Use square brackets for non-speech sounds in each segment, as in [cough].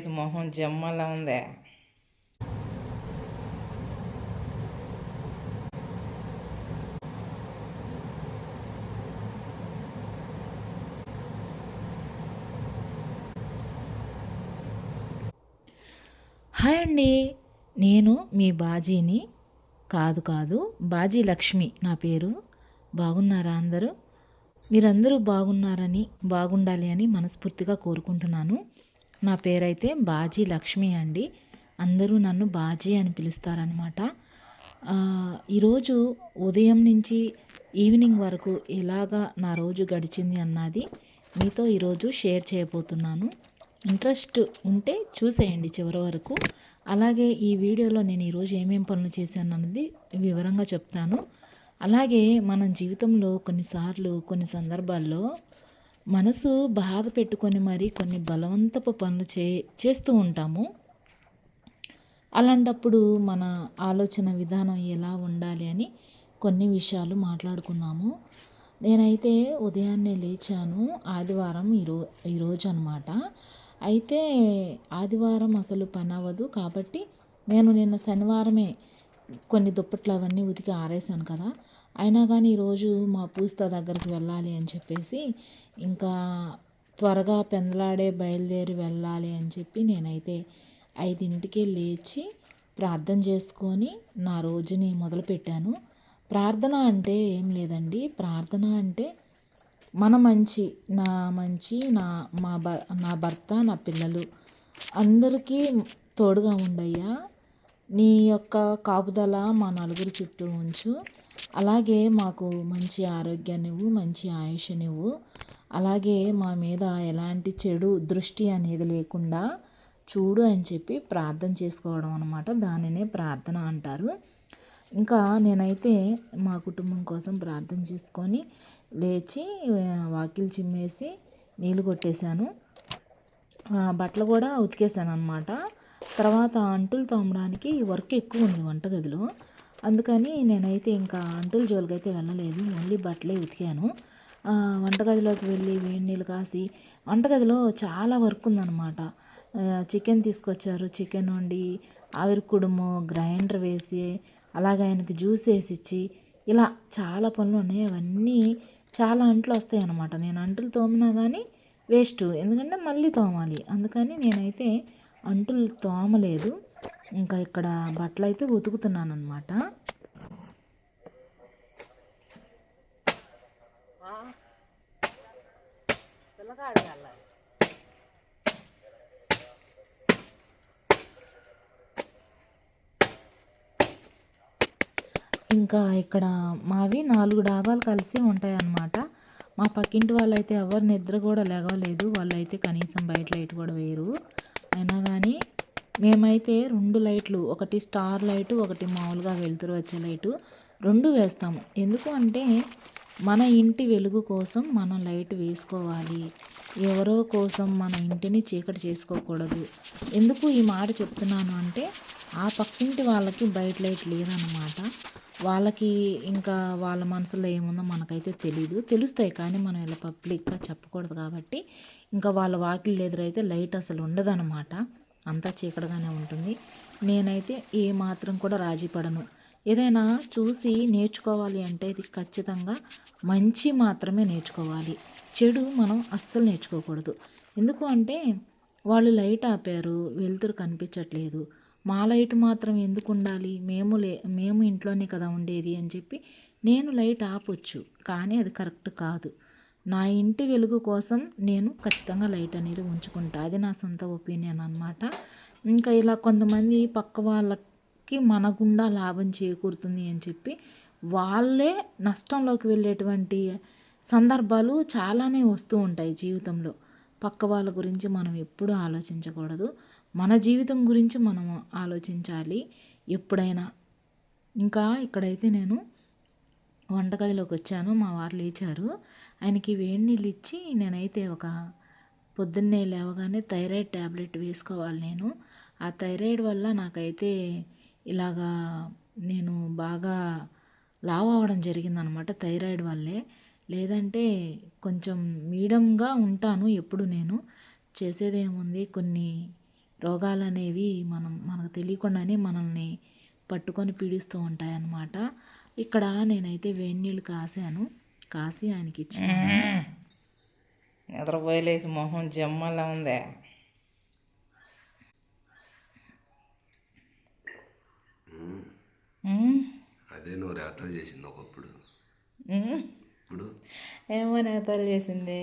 మొహం జమ్మలా ఉందే. హాయ్ అండి. నేను మీ బాజీని. కాదు కాదు బాజీ లక్ష్మి నా పేరు. బాగున్నారా అందరూ? మీరందరూ బాగున్నారని బాగుండాలి అని మనస్ఫూర్తిగా కోరుకుంటున్నాను. నా పేరైతే బాజీ లక్ష్మి అండి. అందరూ నన్ను బాజీ అని పిలుస్తారనమాట ఈరోజు ఉదయం నుంచి ఈవినింగ్ వరకు ఎలాగా నా రోజు గడిచింది అన్నది మీతో ఈరోజు షేర్ చేయబోతున్నాను. ఇంట్రెస్ట్ ఉంటే చూసేయండి చివరి వరకు. అలాగే ఈ వీడియోలో నేను ఈరోజు ఏమేం పనులు చేశాను అన్నది వివరంగా చెప్తాను. అలాగే మన జీవితంలో కొన్నిసార్లు కొన్ని సందర్భాల్లో మనసు బాధ పెట్టుకొని మరి కొన్ని బలవంతపు పనులు చే చేస్తూ ఉంటాము. అలాంటప్పుడు మన ఆలోచన విధానం ఎలా ఉండాలి అని కొన్ని విషయాలు మాట్లాడుకున్నాము నేనైతే ఉదయాన్నే లేచాను ఆదివారం ఈరో ఈరోజు అనమాట అయితే ఆదివారం అసలు పని అవ్వదు కాబట్టి నేను నిన్న శనివారమే కొన్ని దుప్పట్లు అవన్నీ ఉతికి ఆరేసాను కదా. అయినా కానీ ఈరోజు మా పూస్త దగ్గరికి వెళ్ళాలి అని చెప్పేసి ఇంకా త్వరగా పెందలాడే బయలుదేరి వెళ్ళాలి అని చెప్పి నేనైతే ఐదింటికి లేచి ప్రార్థన చేసుకొని నా రోజుని మొదలుపెట్టాను. ప్రార్థన అంటే ఏం లేదండి. ప్రార్థన అంటే మన మంచి నా మంచి నా మా భ నా భర్త నా పిల్లలు అందరికీ తోడుగా ఉండయ్యా. నీ యొక్క కాపుదల మా నలుగురు చుట్టూ ఉంచు. అలాగే మాకు మంచి ఆరోగ్యాన్నివ్వు మంచి ఆయుష్నివ్వు. అలాగే మా మీద ఎలాంటి చెడు దృష్టి అనేది లేకుండా చూడు అని చెప్పి ప్రార్థన చేసుకోవడం అనమాట దానినే ప్రార్థన అంటారు. ఇంకా నేనైతే మా కుటుంబం కోసం ప్రార్థన చేసుకొని లేచి వాకిలి చిమ్మేసి నీళ్ళు కొట్టేశాను. బట్టలు కూడా ఉతికేసాను అనమాట తర్వాత అంటులు తోమడానికి వర్క్ ఎక్కువ ఉంది వంటగదిలో. అందుకని నేనైతే ఇంకా అంటుల జోలికి అయితే వెళ్ళలేదు ఓన్లీ బట్టలే ఉతికాను. వంటగదిలోకి వెళ్ళి వేడి నీళ్ళు కాసి వంటగదిలో చాలా వర్క్ ఉందన్నమాట. చికెన్ తీసుకొచ్చారు చికెన్ వండి ఆవిరి కుడుము గ్రైండర్ వేసి అలాగే ఆయనకి జ్యూస్ వేసి ఇచ్చి ఇలా చాలా పనులు ఉన్నాయి. అవన్నీ చాలా అంట్లు వస్తాయి అన్నమాట నేను అంటులు తోమినా కానీ వేస్ట్ ఎందుకంటే మళ్ళీ తోమాలి. అందుకని నేనైతే అంటులు తోమలేదు. ఇంకా ఇక్కడ బట్టలు అయితే ఉతుకుతున్నాను అనమాట ఇంకా ఇక్కడ మావి నాలుగు డాబాలు కలిసి ఉంటాయన్నమాట. మా పక్కింటి వాళ్ళైతే ఎవరు నిద్ర కూడా లేగలేదు వాళ్ళైతే కనీసం బయట లైట్ కూడా వేయరు. అయినా కానీ మేమైతే రెండు లైట్లు ఒకటి స్టార్ లైటు ఒకటి మామూలుగా వెలుతురు వచ్చే లైటు రెండు వేస్తాము. ఎందుకు అంటే మన ఇంటి వెలుగు కోసం మనం లైట్ వేసుకోవాలి. ఎవరో కోసం మన ఇంటిని చీకటి చేసుకోకూడదు. ఎందుకు ఈ మాట చెప్తున్నాను అంటే ఆ పక్కింటి వాళ్ళకి బయట లైట్ లేదన్నమాట. వాళ్ళకి ఇంకా వాళ్ళ మనసులో ఏముందో మనకైతే తెలియదు తెలుస్తాయి కానీ మనం ఇలా పబ్లిక్గా చెప్పకూడదు కాబట్టి ఇంకా వాళ్ళ వాకిల్ ఎదురైతే లైట్ అసలు ఉండదన్నమాట. అంతా చీకటిగానే ఉంటుంది. నేనైతే ఏ మాత్రం కూడా రాజీ పడను. ఏదైనా చూసి నేర్చుకోవాలి అంటే ఇది ఖచ్చితంగా మంచి మాత్రమే నేర్చుకోవాలి. చెడు మనం అస్సలు నేర్చుకోకూడదు. ఎందుకు అంటే వాళ్ళు లైట్ ఆపారు వెలుతురు కనిపించట్లేదు. మా లైట్ మాత్రం ఎందుకు ఉండాలి? మేము లే మేము ఇంట్లోనే కదా ఉండేది అని చెప్పి నేను లైట్ ఆపొచ్చు. కానీ అది కరెక్ట్ కాదు. నా ఇంటి వెలుగు కోసం నేను ఖచ్చితంగా లైట్ అనేది ఉంచుకుంటా. అది నా సొంత ఒపీనియన్ అనమాట ఇంకా ఇలా కొంతమంది పక్క వాళ్ళకి మన గుండా లాభం చేకూరుతుంది అని చెప్పి వాళ్ళే నష్టంలోకి వెళ్ళేటువంటి సందర్భాలు చాలానే వస్తూ ఉంటాయి జీవితంలో. పక్క వాళ్ళ గురించి మనం ఎప్పుడూ ఆలోచించకూడదు. మన జీవితం గురించి మనం ఆలోచించాలి ఎప్పుడైనా. ఇంకా ఇక్కడైతే నేను వంటగదిలోకి వచ్చాను. మా వారు లేచారు. ఆయనకి వేడి నీళ్ళు ఇచ్చి నేనైతే ఒక పొద్దున్నే లేవగానే థైరాయిడ్ ట్యాబ్లెట్ వేసుకోవాలి నేను. ఆ థైరాయిడ్ వల్ల నాకైతే ఇలాగా నేను బాగా లావ్ అవ్వడం జరిగిందనమాట థైరాయిడ్ వల్లే. లేదంటే కొంచెం మీడియంగా ఉంటాను ఎప్పుడు నేను. చేసేదేముంది? కొన్ని రోగాలు అనేవి మనం మనకు తెలియకుండానే మనల్ని పట్టుకొని పీడిస్తూ ఉంటాయన్నమాట. ఇక్కడ నేనైతే వేడి నీళ్ళు కాసాను. కాసి ఆయనకి ఇచ్చాను నిద్రపోయలేసి మొహం జమ్మలా ఉంది. అదే నువ్వు రేతలు చేసింది ఒకప్పుడు. ఇప్పుడు? ఏమో నేతలు చేసింది.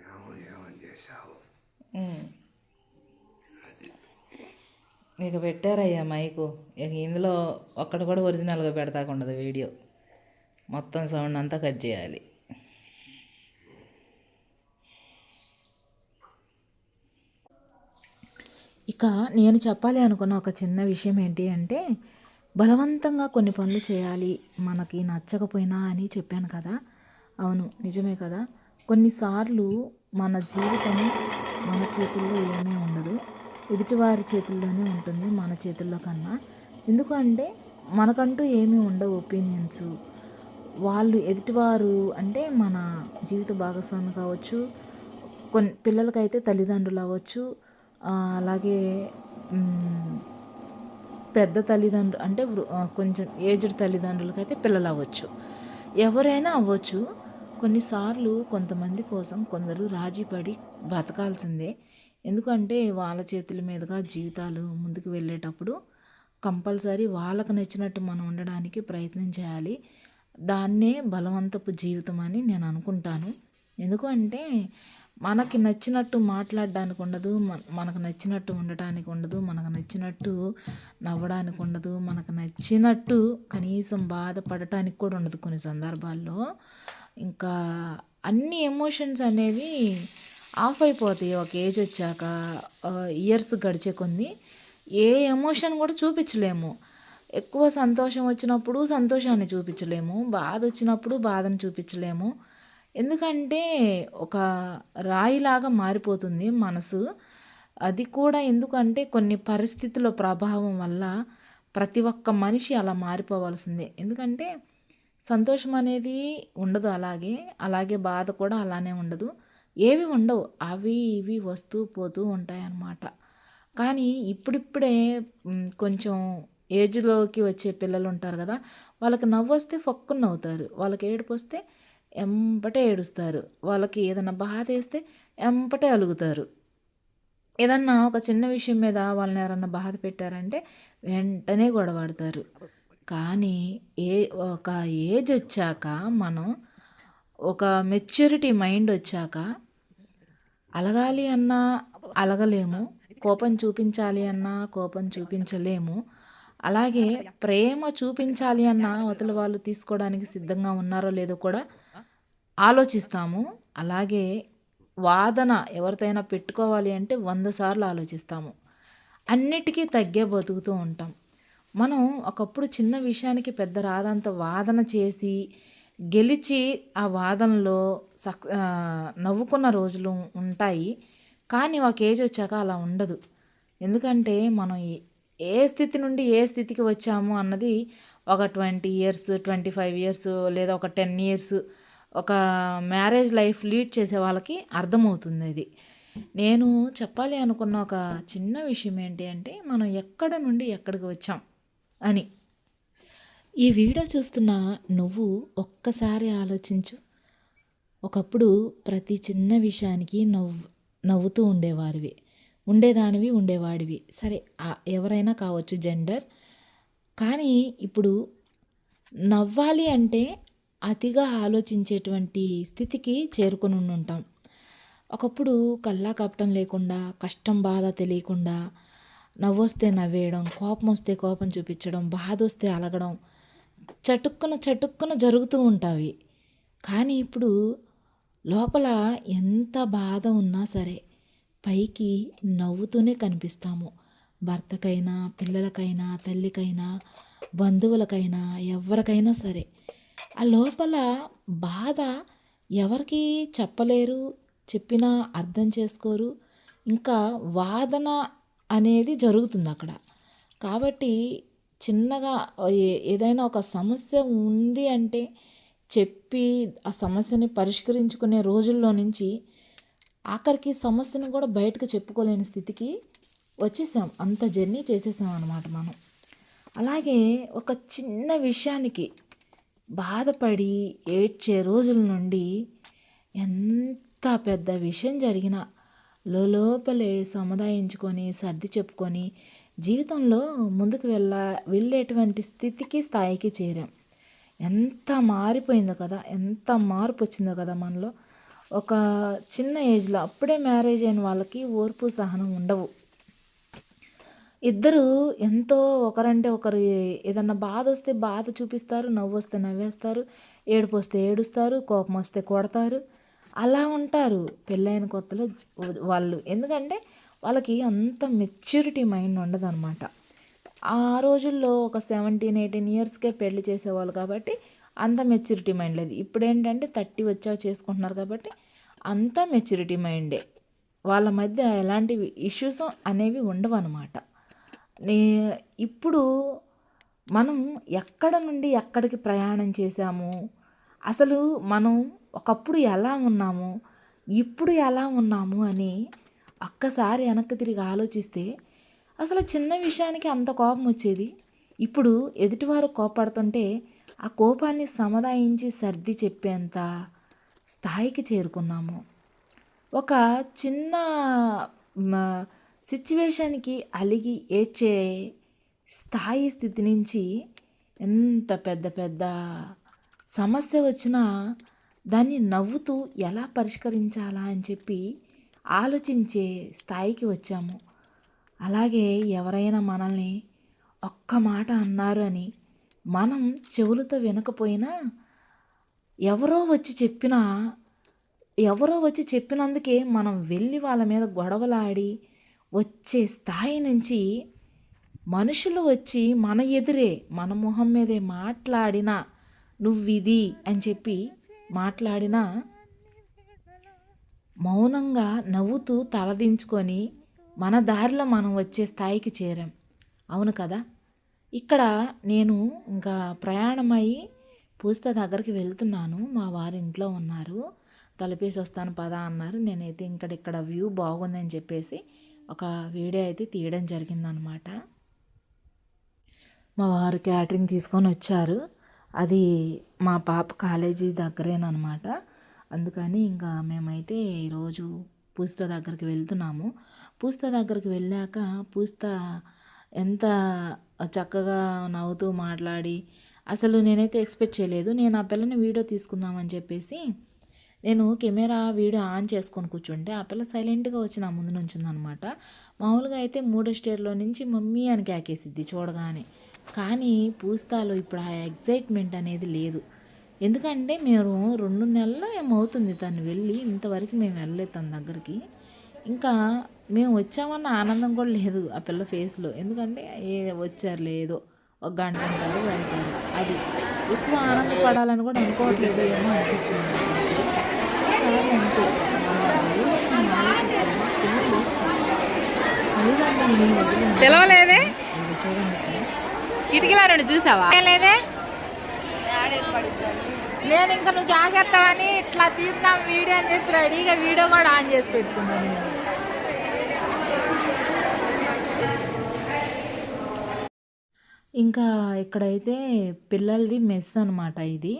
ఏమో చేసావు. ఇక పెట్టారయ్యా మైకు. ఇక ఇందులో ఒక్కటి కూడా ఒరిజినల్గా పెడతాకుండదు వీడియో. మొత్తం సౌండ్ అంతా కట్ చేయాలి. ఇక నేను చెప్పాలి అనుకున్న ఒక చిన్న విషయం ఏంటి అంటే బలవంతంగా కొన్ని పనులు చేయాలి మనకి నచ్చకపోయినా అని చెప్పాను కదా. అవును నిజమే కదా. కొన్నిసార్లు మన జీవితం మన చేతుల్లో ఏమీ ఉండదు. ఎదుటివారి చేతుల్లోనే ఉంటుంది మన చేతుల్లో కన్నా. ఎందుకంటే మనకంటూ ఏమీ ఉండవు ఒపీనియన్స్. వాళ్ళు ఎదుటివారు అంటే మన జీవిత భాగస్వామి కావచ్చు కొన్ని పిల్లలకైతే తల్లిదండ్రులు అవ్వచ్చు అలాగే పెద్ద తల్లిదండ్రులు అంటే కొంచెం ఏజ్డ్ తల్లిదండ్రులకైతే పిల్లలు అవ్వచ్చు. ఎవరైనా అవ్వచ్చు. కొన్నిసార్లు కొంతమంది కోసం కొందరు రాజీపడి బతకాల్సిందే. ఎందుకంటే వాళ్ళ చేతుల మీదుగా జీవితాలు ముందుకు వెళ్ళేటప్పుడు కంపల్సరీ వాళ్ళకు నచ్చినట్టు మనం ఉండడానికి ప్రయత్నం చేయాలి. దాన్నే బలవంతపు జీవితం అని నేను అనుకుంటాను. ఎందుకు అంటే మనకి నచ్చినట్టు మాట్లాడడానికి ఉండదు మనకు నచ్చినట్టు ఉండటానికి ఉండదు మనకు నచ్చినట్టు నవ్వడానికి ఉండదు మనకు నచ్చినట్టు కనీసం బాధపడటానికి కూడా ఉండదు కొన్ని సందర్భాల్లో. ఇంకా అన్ని ఎమోషన్స్ అనేవి ఆఫ్ అయిపోతాయి. ఒక ఏజ్ వచ్చాక ఇయర్స్ గడిచే కొన్ని. ఏ ఎమోషన్ కూడా చూపించలేము. ఎక్కువ సంతోషం వచ్చినప్పుడు సంతోషాన్ని చూపించలేము బాధ వచ్చినప్పుడు బాధను చూపించలేము. ఎందుకంటే ఒక రాయిలాగా మారిపోతుంది మనసు. అది కూడా ఎందుకంటే కొన్ని పరిస్థితుల ప్రభావం వల్ల ప్రతి ఒక్క మనిషి అలా మారిపోవాల్సిందే. ఎందుకంటే సంతోషం అనేది ఉండదు అలాగే అలాగే బాధ కూడా అలానే ఉండదు. ఏవి ఉండవు అవి ఇవి వస్తూ పోతూ ఉంటాయి అన్నమాట కానీ ఇప్పుడిప్పుడే కొంచెం ఏజ్లోకి వచ్చే పిల్లలు ఉంటారు కదా వాళ్ళకి నవ్వు వస్తే ఫక్కున నవ్వుతారు. వాళ్ళకి ఏడుపు వస్తే ఎంపటే ఏడుస్తారు. వాళ్ళకి ఏదైనా బాధ వేస్తే ఎంపటే అలుగుతారు. ఏదన్నా ఒక చిన్న విషయం మీద వాళ్ళని ఎవరన్నా బాధ పెట్టారంటే వెంటనే గొడవాడతారు. కానీ ఏ ఒక ఏజ్ వచ్చాక మనం ఒక మెచ్యూరిటీ మైండ్ వచ్చాక అలగాలి అన్నా అలగలేము కోపం చూపించాలి అన్నా కోపం చూపించలేము అలాగే ప్రేమ చూపించాలి అన్నా అవతల వాళ్ళు తీసుకోవడానికి సిద్ధంగా ఉన్నారో లేదో కూడా ఆలోచిస్తాము. అలాగే వాదన ఎవరితోనైనా పెట్టుకోవాలి అంటే వంద సార్లు ఆలోచిస్తాము. అన్నిటికీ తగ్గే బతుకుతూ ఉంటాం. మనం ఒకప్పుడు చిన్న విషయానికి పెద్ద రాదంత వాదన చేసి గెలిచి ఆ వాదనలో సక్ నవ్వుకున్న రోజులు ఉంటాయి. కానీ ఒక ఏజ్ వచ్చాక అలా ఉండదు. ఎందుకంటే మనం ఏ- స్థితి నుండి ఏ స్థితికి వచ్చాము అన్నది ఒక twenty years twenty five years లేదా ఒక టెన్ ఇయర్స్ ఒక మ్యారేజ్ లైఫ్ లీడ్ చేసే వాళ్ళకి అర్థమవుతుంది అది నేను చెప్పాలి అనుకున్న ఒక చిన్న విషయం ఏంటి అంటే మనం ఎక్కడ నుండి ఎక్కడికి వచ్చాం అని. ఈ వీడియో చూస్తున్న నువ్వు ఒక్కసారి ఆలోచించు. ఒకప్పుడు ప్రతి చిన్న విషయానికి నవ్వు నవ్వుతూ ఉండేవారివి. ఉండేదానివి ఉండేవాడివి. సరే ఎవరైనా కావచ్చు జెండర్ కానీ ఇప్పుడు నవ్వాలి అంటే అతిగా ఆలోచించేటువంటి స్థితికి చేరుకొని ఉంటాం ఒకప్పుడు కల్లా కపటం లేకుండా కష్టం బాధ తెలియకుండా నవ్వొస్తే నవ్వేయడం కోపం వస్తే కోపం చూపించడం బాధ వస్తే అలగడం చటుక్కున చటుక్కున జరుగుతూ ఉంటాయి కానీ ఇప్పుడు లోపల ఎంత బాధ ఉన్నా సరే పైకి నవ్వుతూనే కనిపిస్తాము. భర్తకైనా పిల్లలకైనా తల్లికైనా బంధువులకైనా ఎవరికైనా సరే. ఆ లోపల బాధ ఎవరికి చెప్పలేరు చెప్పినా అర్థం చేసుకోరు. ఇంకా వాదన అనేది జరుగుతుంది అక్కడ. కాబట్టి చిన్నగా ఏ- ఏదైనా ఒక సమస్య ఉంది అంటే చెప్పి ఆ సమస్యని పరిష్కరించుకునే రోజుల్లో నుంచి ఆఖరికి సమస్యను కూడా బయటకు చెప్పుకోలేని స్థితికి వచ్చేసాం. అంత జర్నీ చేసేసాం అనమాట మనం. అలాగే ఒక చిన్న విషయానికి బాధపడి ఏడ్చే రోజుల నుండి ఎంత పెద్ద విషయం జరిగినా లోపలే సముదాయించుకొని సర్ది చెప్పుకొని జీవితంలో ముందుకు వెళ్ళ వెళ్ళేటువంటి స్థితికి స్థాయికి చేరాం. ఎంత మారిపోయిందో కదా ఎంత మార్పు వచ్చిందో కదా మనలో. ఒక చిన్న ఏజ్లో అప్పుడే మ్యారేజ్ అయిన వాళ్ళకి ఓర్పు సహనం ఉండవు. ఇద్దరు ఎంతో ఒకరంటే ఒకరు ఏదన్నా బాధ వస్తే బాధ చూపిస్తారు నవ్వు వస్తే నవ్వేస్తారు ఏడుపు వస్తే ఏడుస్తారు కోపం వస్తే కొడతారు. అలా ఉంటారు పెళ్ళైన కొత్తలో వాళ్ళు. ఎందుకంటే వాళ్ళకి అంత మెచ్యూరిటీ మైండ్ ఉండదు అనమాట ఆ రోజుల్లో ఒక సెవెంటీన్ ఎయిటీన్ ఇయర్స్కే పెళ్ళి చేసేవాళ్ళు కాబట్టి అంత మెచ్యూరిటీ మైండ్ లేదు. ఇప్పుడు ఏంటంటే థర్టీ వచ్చాక చేసుకుంటున్నారు కాబట్టి అంత మెచ్యూరిటీ మైండే వాళ్ళ మధ్య ఎలాంటి ఇష్యూస్ అనేవి ఉండవు అనమాట నే ఇప్పుడు మనం ఎక్కడ నుండి ఎక్కడికి ప్రయాణం చేశాము? అసలు మనం ఒకప్పుడు ఎలా ఉన్నాము? ఇప్పుడు ఎలా ఉన్నాము అని ఒక్కసారి వెనక్కి తిరిగి ఆలోచిస్తే అసలు చిన్న విషయానికి అంత కోపం వచ్చేది. ఇప్పుడు ఎదుటివారు కోపడుతుంటే ఆ కోపాన్ని సముదాయించి సర్ది చెప్పేంత స్థాయికి చేరుకున్నాము. ఒక చిన్న సిచ్యువేషన్కి అలిగి ఏడ్చే స్థాయి స్థితి నుంచి ఎంత పెద్ద పెద్ద సమస్య వచ్చినా దాన్ని నవ్వుతూ ఎలా పరిష్కరించాలా అని చెప్పి ఆలోచించే స్థాయికి వచ్చాము. అలాగే ఎవరైనా మనల్ని ఒక్క మాట అన్నారు అని మనం చెవులతో వినకపోయినా ఎవరో వచ్చి చెప్పినా ఎవరో వచ్చి చెప్పినందుకే మనం వెళ్ళి వాళ్ళ మీద గొడవలాడి వచ్చే స్థాయి నుంచి మనుషులు వచ్చి మన ఎదురే మన మొహం మీదే మాట్లాడినా నువ్విది అని చెప్పి మాట్లాడినా మౌనంగా నవ్వుతూ తలదించుకొని మన దారిలో మనం వచ్చే స్థాయికి చేరాం. అవును కదా? ఇక్కడ నేను ఇంకా ప్రయాణమై పూజిత దగ్గరికి వెళ్తున్నాను. మా వారి ఇంట్లో ఉన్నారు. తలపేసి వస్తాను పదా అన్నారు. నేనైతే ఇక్కడ ఇక్కడ వ్యూ బాగుందని చెప్పేసి ఒక వీడియో అయితే తీయడం జరిగిందనమాట. మా వారు క్యాటరింగ్ తీసుకొని వచ్చారు. అది మా పాప కాలేజీ దగ్గరేనమాట అందుకని ఇంకా మేమైతే ఈరోజు పూజిత దగ్గరికి వెళ్తున్నాము. పూజిత దగ్గరికి వెళ్ళాక పూజిత ఎంత చక్కగా నవ్వుతూ మాట్లాడి అసలు నేనైతే ఎక్స్పెక్ట్ చేయలేదు. నేను ఆ పిల్లని వీడియో తీసుకుందామని చెప్పేసి నేను కెమెరా వీడియో ఆన్ చేసుకొని కూర్చుంటే ఆ పిల్ల సైలెంట్గా వచ్చి నా ముందు నుంచిందనమాట మామూలుగా అయితే మూడో స్టేర్లో నుంచి మమ్మీ అని కేకేసిద్ది చూడగానే. కానీ పూస్తాలో ఇప్పుడు ఆ ఎగ్జైట్మెంట్ అనేది లేదు. ఎందుకంటే మేము రెండు నెలలు ఏమవుతుంది తను వెళ్ళి ఇంతవరకు మేము వెళ్ళలేదు తన దగ్గరికి. ఇంకా మేము వచ్చామన్న ఆనందం కూడా లేదు ఆ పిల్ల ఫేస్లో. ఎందుకంటే ఏ వచ్చారు లేదో ఒక గంట అంటారు వెళ్తారు అది ఎక్కువ ఆనందపడాలని కూడా అనుకోవట్లేదు ఏమో అనిపించింది. పిలవలేదే. కిటికీలో నుండి చూసావా? లేదే? నేను ఇంకా నువ్వు జాగ్రత్తవని ఇట్లా తీద్దాం వీడియో అని చెప్పి రెడీగా వీడియో కూడా ఆన్ చేసి పెట్టుకున్నాను నేను. ఇంకా ఇక్కడైతే పిల్లలది మెస్ అనమాట ఇది.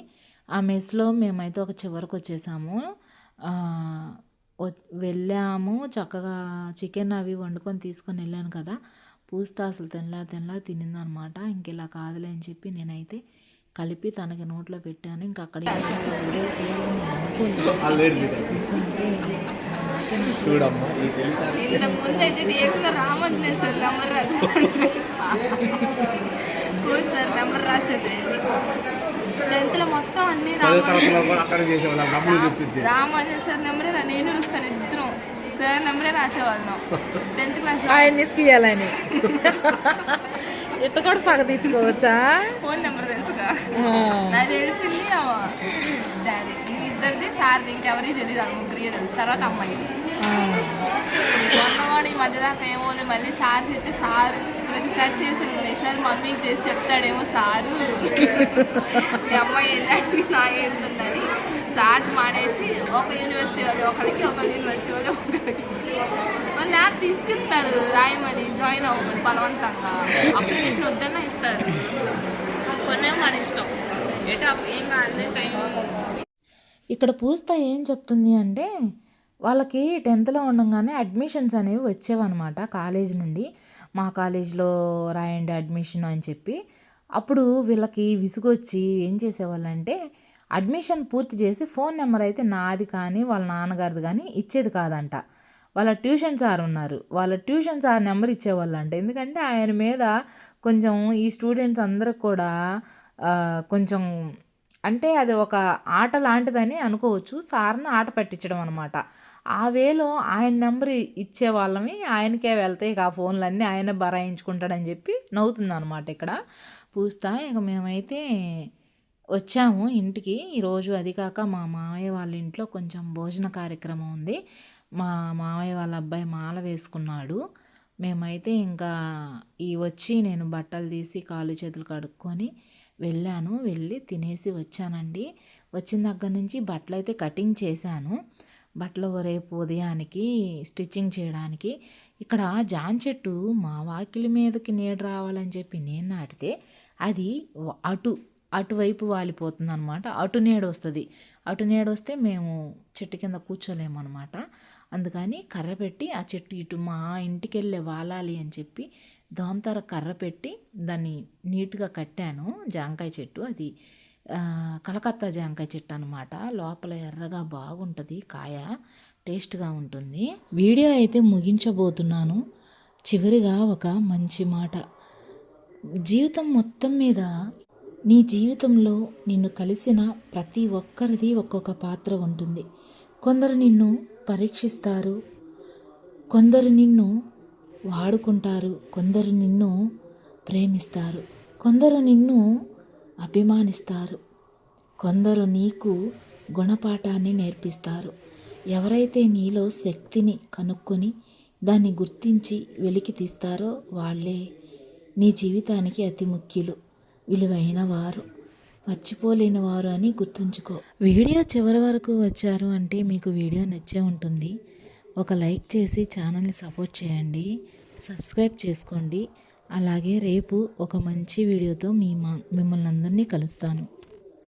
ఆ మెస్లో మేమైతే ఒక చివరికి వచ్చేసాము వెళ్ళాము. చక్కగా చికెన్ అవి వండుకొని తీసుకొని వెళ్ళాను కదా. పూస్తా అసలు తినలా తినలా తినిందనమాట ఇంక ఇలా కాదులే అని చెప్పి నేనైతే కలిపి తనకి నోట్లో పెట్టాను. ఇంకా అక్కడ చూడమ్మా. ఈ సార్ నెంబర్ రాసేది. [laughs] సార్ నెంబర్ రాసేది. మొత్తం అన్ని సార్ నెంబరే నేను వస్తాను ఇద్దరం. సార్ నెంబరే రాసేవాళ్ళం. టెన్త్ క్లాస్ ఆయన ఇట్ట కూడా పగ తీసుకోవచ్చా ఫోన్ నెంబర్ తెలుసుగా. ఆ. నాకు తెలిసింది డాడీ. ఇద్దరిది సార్ది ఇంకెవరికి తెలియదు ఆ ముగ్గురికి తెలుసు తర్వాత అమ్మాయి. మొన్నవాడు ఈ మధ్య దాకా ఏమో మళ్ళీ సార్ చెప్తే సార్ ప్రతిసారి చేసాను సార్ మమ్మీకి చేసి చెప్తాడేమో సారు. ఈ అమ్మాయి ఏంటంటే నా ఏంటుందని సార్ మానేసి ఒక యూనివర్సిటీ వాళ్ళు ఒకరికి ఒక యూనివర్సిటీ వాళ్ళు ఒకరికి. మళ్ళీ ల్యాబ్ తీసుకెళ్తారు రాయమని జాయిన్ అవ్వమని బలవంతంగా. అప్లికేషన్ వద్దన్నా ఇస్తారు. కొనే మన ఇష్టం. ఏటో ఏం కాదు టైం. ఇక్కడ పూస్త ఏం చెప్తుంది అంటే వాళ్ళకి టెన్త్లో ఉండగానే అడ్మిషన్స్ అనేవి వచ్చేవన్నమాట కాలేజ్ నుండి. మా కాలేజ్లో రాయండి అడ్మిషన్ అని చెప్పి. అప్పుడు వీళ్ళకి విసుగొచ్చి ఏం చేసేవాళ్ళంటే అడ్మిషన్ పూర్తి చేసి ఫోన్ నెంబర్ అయితే నాది కానీ వాళ్ళ నాన్నగారిది కానీ ఇచ్చేది కాదంట. వాళ్ళ ట్యూషన్ సార్ ఉన్నారు. వాళ్ళ ట్యూషన్ సార్ నెంబర్ ఇచ్చేవాళ్ళు అంట ఎందుకంటే ఆయన మీద కొంచెం ఈ స్టూడెంట్స్ అందరికి కూడా కొంచెం అంటే అది ఒక ఆట లాంటిదని అనుకోవచ్చు. సార్ని ఆట పట్టించడం అనమాట ఆ వేలో ఆయన నెంబర్ ఇచ్చే వాళ్ళమి ఆయనకే వెళ్తాయి ఇక ఆ ఫోన్లన్నీ ఆయన బరాయించుకుంటాడని చెప్పి నవ్వుతుంది అనమాట ఇక్కడ. పూస్తా ఇక మేమైతే వచ్చాము ఇంటికి. ఈరోజు అది కాక మా మామయ్య వాళ్ళ ఇంట్లో కొంచెం భోజన కార్యక్రమం ఉంది. మా మామయ్య వాళ్ళ అబ్బాయి మాల వేసుకున్నాడు. మేమైతే ఇంకా ఈ వచ్చి నేను బట్టలు తీసి కాళ్ళు చేతులు కడుక్కొని వెళ్ళాను వెళ్ళి తినేసి వచ్చానండి. వచ్చిన దగ్గర నుంచి బట్టలు అయితే కటింగ్ చేశాను. బట్టలు రేపు ఉదయానికి స్టిచ్చింగ్ చేయడానికి. ఇక్కడ జాన్ చెట్టు మా వాకిలి మీదకి నీడ రావాలని చెప్పి నేను నాటితే అది అటు అటువైపు వాలిపోతుంది అనమాట అటు నీడ వస్తుంది. అటు నీడ వస్తే మేము చెట్టు కింద కూర్చోలేము అనమాట అందుకని కర్ర పెట్టి ఆ చెట్టు ఇటు మా ఇంటికి వెళ్ళే వాలాలి అని చెప్పి దోంతర కర్ర పెట్టి దాన్ని నీట్గా కట్టాను. జాంకాయ చెట్టు అది కలకత్తా జాంకాయ చెట్టు అనమాట లోపల ఎర్రగా బాగుంటుంది కాయ టేస్ట్గా ఉంటుంది. వీడియో అయితే ముగించబోతున్నాను. చివరిగా ఒక మంచి మాట. జీవితం మొత్తం మీద నీ జీవితంలో నిన్ను కలిసిన ప్రతి ఒక్కరిది ఒక్కొక్క పాత్ర ఉంటుంది. కొందరు నిన్ను పరీక్షిస్తారు. కొందరు నిన్ను వాడుకుంటారు కొందరు నిన్ను ప్రేమిస్తారు కొందరు నిన్ను అభిమానిస్తారు కొందరు నీకు గుణపాఠాన్ని నేర్పిస్తారు. ఎవరైతే నీలో శక్తిని కనుక్కొని దాన్ని గుర్తించి వెలికి తీస్తారో వాళ్ళే నీ జీవితానికి అతి ముఖ్యులు విలువైన వారు. మర్చిపోలేని వారు అని గుర్తుంచుకో. వీడియో చివరి వరకు వచ్చారు అంటే మీకు వీడియో నచ్చే ఉంటుంది. ఒక లైక్ చేసి ఛానల్ని సపోర్ట్ చేయండి. సబ్స్క్రైబ్ చేసుకోండి. అలాగే రేపు ఒక మంచి వీడియోతో మీ మా మిమ్మల్ని అందరినీ కలుస్తాను.